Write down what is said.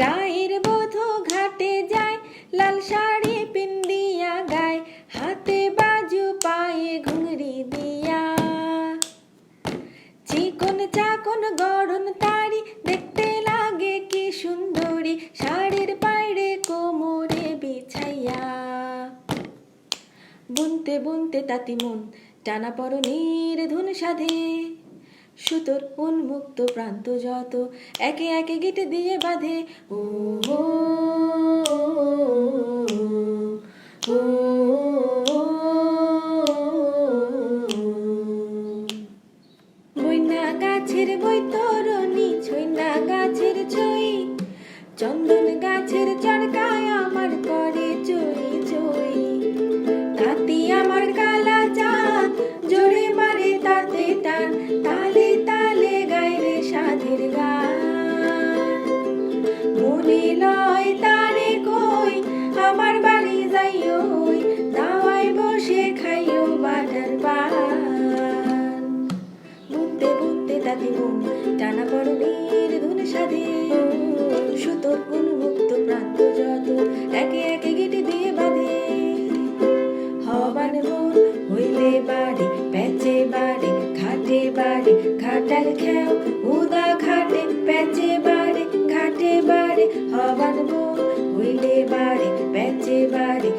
গায়ের বধূ ঘাটে যায়, লাল শাড়ি পিন্দিয়া গায়, হাতে বাজু পায়ে ঘুঙরি দিয়া। চিকন চাকন গড়ন তারি, দেখতে লাগে কি সুন্দরী, শাড়ির বাইরে কোমরে বিছাইয়া। বুনতে বুনতে তাতি মন টানা পরনের ধুন সাধে। সুতোর উন্মুক্ত প্রান্ত যত একে একে গিটে দিয়ে বাঁধে ও বইনা গাছের বৈতরণী গাছের ছই চন্দন গাছের চড়কায় আমার করে চই চই তাতি আমার কালা আমার বাড়ি যাইও হই দাওয়ায় বসে খাইও বাটার পান। বুনতে বুনতে তাতে মন টানা পড়নের ধুন সাধে। সুতোর উন্মুক্ত প্রান্ত যত একে একে গেটে দিয়ে বাঁধে। হবার মন হইলে বাড়ি, প্যাচে বাড়ি, ঘাটে বাড়ি, ঘাটাল খেও ಮಾಡಿ